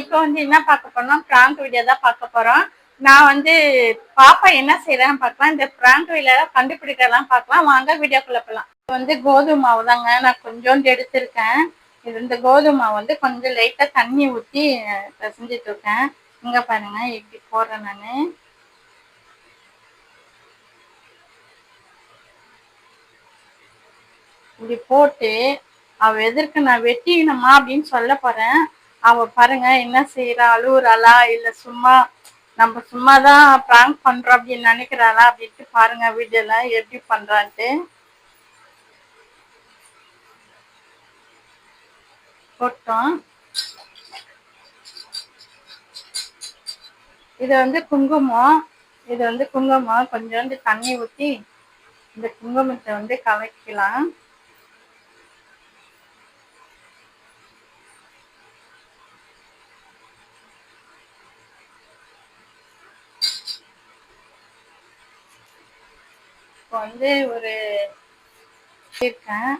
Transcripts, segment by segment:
இப்போ வந்து என்ன பார்க்க போறோம் பிராங்க் வீடியோ தான் பார்க்க போறோம். நான் வந்து பாப்பா என்ன செய்யறான்னு பார்க்கலாம். இந்த பிராங்க் வீடியோ கண்டுபிடிக்கிறதெல்லாம் பார்க்கலாம். வாங்க வீடியோக்குள்ள போகலாம் இது வந்து கோதுமை மாவு தாங்க. நான் கொஞ்சோண்டு எடுத்திருக்கேன். இது இந்த கோதுமை மாவு வந்து கொஞ்சம் லைட்டாக தண்ணி ஊற்றி பிசைஞ்சிட்டு இருக்கேன். இங்கே பாருங்க இப்படி போடுறேன் நான். இப்படி போட்டு அவ எதற்கு நான் வெட்டினமா அப்படின்னு சொல்ல போறேன். அவ பாருங்க என்ன செய்யறா அழுகுறாளா இல்ல சும்மா நம்ம சும்மா தான் ப்ராங்க் பண்றோம் அப்படின்னு நினைக்கிறாளா அப்படின்ட்டு பாருங்க வீடியோல எப்படி பண்றான்ட்டு. போட்டோம். இது வந்து குங்குமம். இது வந்து குங்குமம். கொஞ்சோண்டு தண்ணி ஊற்றி இந்த குங்குமத்தை வந்து கலக்கலாம். இப்போ வந்து ஒரு இருக்கேன்.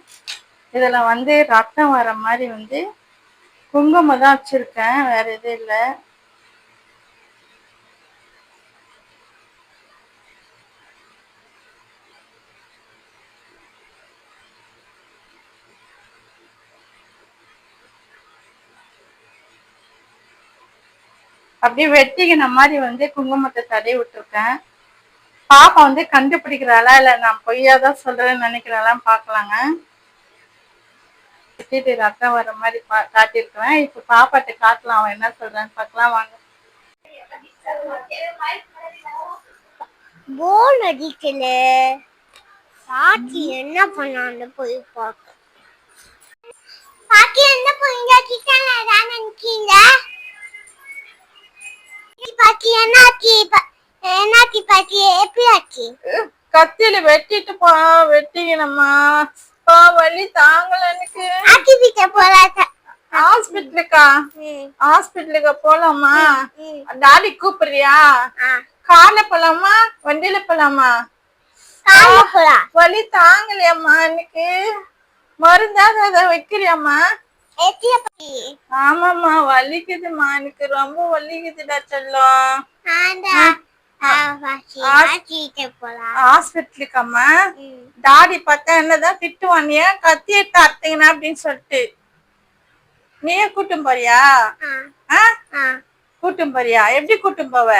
இதில் வந்து ரத்தம் வர மாதிரி வந்து குங்குமம் தான் வச்சுருக்கேன். வேற எதுவும் இல்லை. அப்படியே வெட்டிக்கின மாதிரி வந்து குங்குமத்தை தடவி விட்டுருக்கேன். பாப்பா வந்து கண்டுபிடிக்கிறாளா? இல்ல நான் பொய்யாதான் சொல்றேன்னு நினைக்கிறாளான்னு பாக்கலாங்க வெட்டிட்டு ரத்தம் வர மாதிரி பா காட்டியிருக்கிறேன். இப்ப பாப்பாட்ட காட்டலாம். அவன் என்ன சொல்றான்னு பார்க்கலாம். வாங்க. போன் அடிக்கல. பாட்டி என்ன பண்ணான்னு போய் பார்க்க பாட்டி என்ன போயிங்க ஆச்சு கத்தியில வெட்டிட்டு போ வெட்டிக்கணுமா பா வலி தாங்கல எனக்கு. வீட்டை போலாத ஹாஸ்பிட்டலுக்கா? ஹாஸ்பிட்டலுக்கு போலாமா. டாடி கூப்பிடுறியா? கார்ல போலாமா? வண்டியில போலாமா? வலி தாங்கலையாம்மா எனக்கு. மருந்தாவது அதை வைக்கிறியாம்மா? ஆமாம்மா வலிக்குதும்மா. எனக்கு ரொம்ப வலிக்குதுடா செல்லம். ஆண்டா பாட்டி ஆச்சி வீட்டை போலாம். ஹாஸ்பிட்டலுக்காம்மா ம். டாடி பார்த்தா என்னதான் திட்டுவான் ஏன் கத்தி எடுத்து அறுத்தீங்கன்னா அப்படின்னு சொல்லிட்டு. நீயே கூட்டும் போறியா? கூட்டும் போறியா? எப்படி கூட்டும் போவ?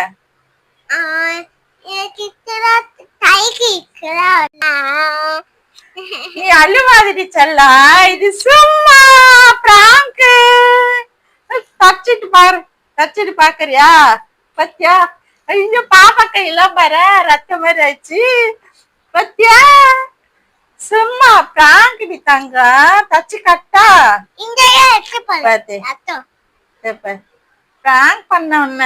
நீ அழுவாதடி செல்லா. இது சும்மா பிராங்க் தச்சிட்டு பாரு. தச்சிட்டு பாக்குறியா? பத்தியா? ஐயோ பாப்பா கையெல்லாம் பாரு ரத்தம் மாதிரி ஆயிடுச்சு பத்தியா சும்மா பிராங்க் டி தங்க தச்சு கட்டா இங்க எடுத்து போலாம் பாத்து இப்ப பிராங்க் பண்ண உன்ன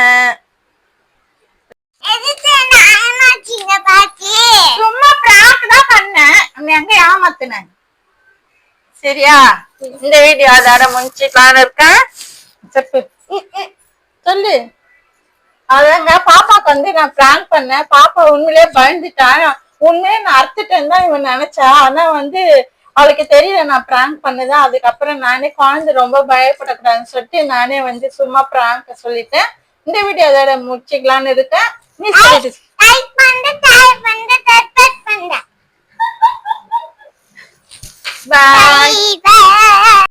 சும்மா பிராங்க் தான் பண்ணேன் எங்க ஏமாத்துன சரியா இந்த வீடியோ அதோட முடிச்சுக்கலான்னு இருக்கேன். சொல்லு அதங்க பாப்பாக்கு வந்து நான் பிராங்க் பண்ணேன். பாப்பா உண்மையிலேயே பயந்துட்டான் உண்மையிலே நான் அறுத்துட்டேன்னு தான் இவன் நினைச்சா. ஆனா வந்து அவளுக்கு தெரியல நான் பிராங்க் பண்ணதான் அதுக்கப்புறம் நானே குழந்தை ரொம்ப பயப்படக்கூடாதுன்னு சொல்லிட்டு நானே வந்து சும்மா பிராங்க் சொல்லிட்டேன். இந்த வீடியோ அதோட முடிச்சுக்கலான்னு இருக்கேன். நீ சொல்லிட்டு